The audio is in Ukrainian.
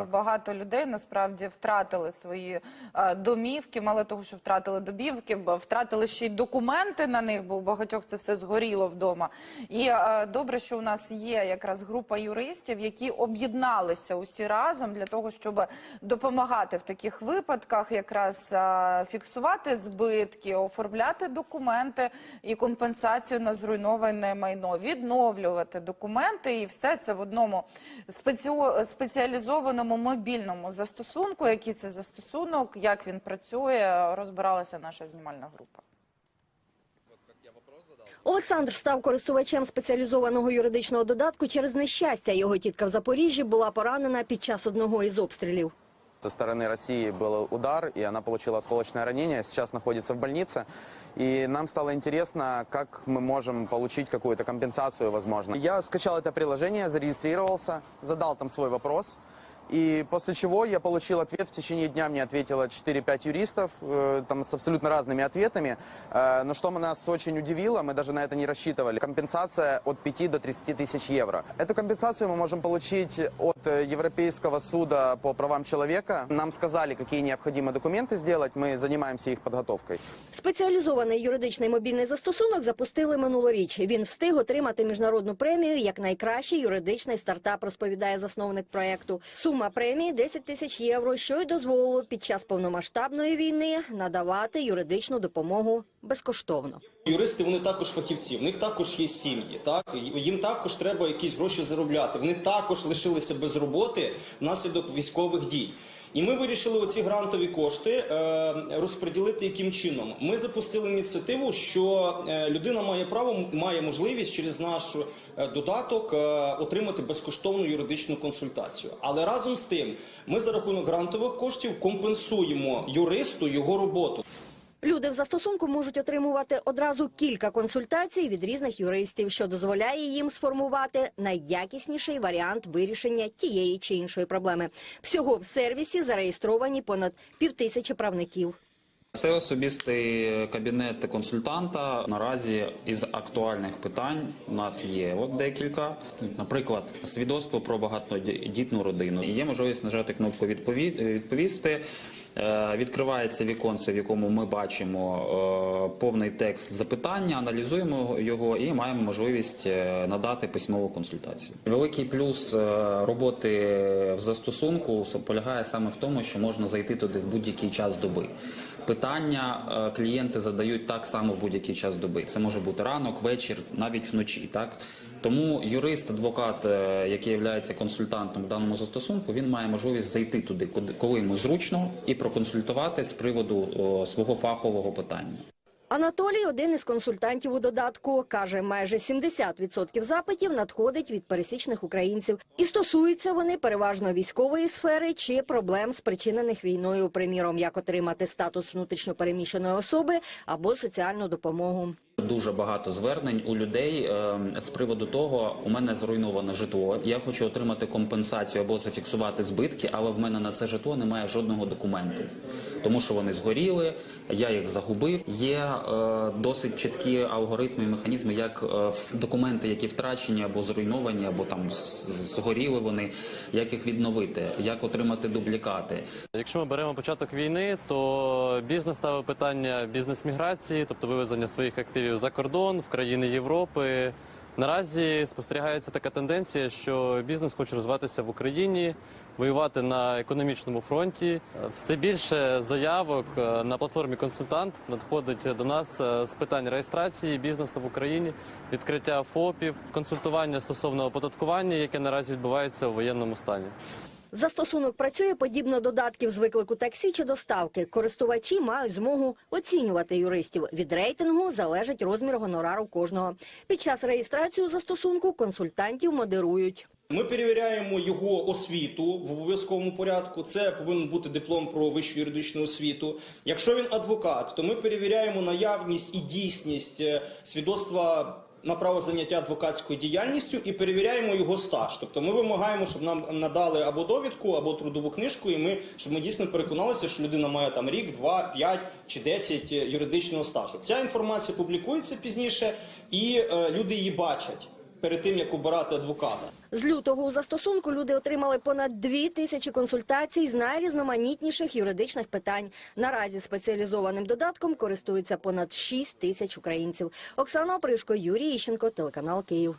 Так. багато людей насправді втратили свої е, домівки. Мало того, що втратили домівки, втратили ще й документи на них, бо у багатьох це все згоріло вдома. І е, добре, що у нас є якраз група юристів, які об'єдналися усі разом для того, щоб допомагати в таких випадках, якраз е, фіксувати збитки, оформляти документи і компенсацію на зруйноване майно, відновлювати документи, і все це в одному спеціалізованому мобільному застосунку. Який це застосунок, як він працює, розбиралася наша знімальна група. Олександр став користувачем спеціалізованого юридичного додатку через нещастя. Його тітка в Запоріжжі була поранена під час одного із обстрілів. Со стороны России был удар, и она получила осколочное ранение, сейчас находится в больнице. И нам стало интересно, как мы можем получить какую-то компенсацию, возможно. Я скачал это приложение, зарегистрировался, задал там свой вопрос. И после чего я получил ответ, в течение дня мне ответило 4-5 юристов, э, там с абсолютно разными ответами. Э, но что нас очень удивило, мы даже на это не рассчитывали, компенсация от 5 до 30 тысяч евро. Эту компенсацию мы можем получить от Европейского суда по правам человека. Нам сказали, какие необходимы документы сделать, мы занимаемся их подготовкой. Спеціалізований юридичний мобільний застосунок запустили минулоріч. Він встиг отримати міжнародну премію як найкращий юридичний стартап, розповідає засновник проекту. Сума премії 10 тисяч євро, що й дозволило під час повномасштабної війни надавати юридичну допомогу безкоштовно. Юристи вони також фахівці, в них також є сім'ї. Так їм також треба якісь гроші заробляти. Вони також лишилися без роботи внаслідок військових дій. І ми вирішили оці грантові кошти е, розподілити яким чином. Ми запустили ініціативу, що е, людина має право, має можливість через наш е, додаток отримати безкоштовну юридичну консультацію. Але разом з тим, ми за рахунок грантових коштів компенсуємо юристу його роботу. Люди в застосунку можуть отримувати одразу кілька консультацій від різних юристів, що дозволяє їм сформувати найякісніший варіант вирішення тієї чи іншої проблеми. Всього в сервісі зареєстровані понад півтисячі правників. Це особистий кабінет консультанта. Наразі із актуальних питань у нас є от декілька. Наприклад, свідоцтво про багатодітну родину. Є можливість нажати кнопку відповісти. Е, Відкривається віконце, в якому ми бачимо е, повний текст запитання, аналізуємо його і маємо можливість е, надати письмову консультацію. Великий плюс роботи в застосунку полягає саме в тому, що можна зайти туди в будь-який час доби. Питання е, клієнти задають так само в будь-який час доби. Це може бути ранок, вечір, навіть вночі. Так тому юрист, адвокат, е, який є консультантом в даному застосунку, він має можливість зайти туди, коли йому зручно, і проконсультувати з приводу свого фахового питання. Анатолій, один із консультантів у додатку, каже, майже 70% запитів надходить від пересічних українців. І стосуються вони переважно військової сфери чи проблем, спричинених війною, приміром, як отримати статус внутрішньопереміщеної особи або соціальну допомогу. Дуже багато звернень у людей е, з приводу того, у мене зруйноване житло. Я хочу отримати компенсацію або зафіксувати збитки, але в мене на це житло немає жодного документу, тому що вони згоріли, я їх загубив. Є е, досить чіткі алгоритми і механізми, як е, документи, які втрачені або зруйновані, або там згоріли вони, як їх відновити, як отримати дублікати. Якщо ми беремо початок війни, то бізнес ставив питання бізнес-міграції, тобто вивезення своїх активів за кордон в країни Європи. Наразі спостерігається така тенденція, що бізнес хоче розвиватися в Україні, воювати на економічному фронті. Все більше заявок е, на платформі консультант надходить до нас е, з питань реєстрації бізнесу в Україні, відкриття ФОПів, консультування стосовно оподаткування, яке наразі відбувається у воєнному стані. Застосунок працює подібно додатків з виклику таксі чи доставки. Користувачі мають змогу оцінювати юристів. Від рейтингу залежить розмір гонорару кожного. Під час реєстрації застосунку консультантів модерують. Ми перевіряємо його освіту в обов'язковому порядку. Це повинен бути диплом про вищу юридичну освіту. Якщо він адвокат, то ми перевіряємо наявність і дійсність е, свідоцтва на право заняття адвокатською діяльністю і перевіряємо його стаж. Тобто ми вимагаємо, щоб нам надали або довідку, або трудову книжку, і ми щоб ми дійсно переконалися, що людина має там рік, два, п'ять чи десять е, юридичного стажу. Ця інформація публікується пізніше, і е, люди її бачать. Перед тим як обирати адвоката. З лютого у застосунку люди отримали понад дві тисячі консультацій з найрізноманітніших юридичних питань. Наразі спеціалізованим додатком користуються понад 6 тисяч українців. Оксана Опришко, Юрій Іщенко, телеканал Київ.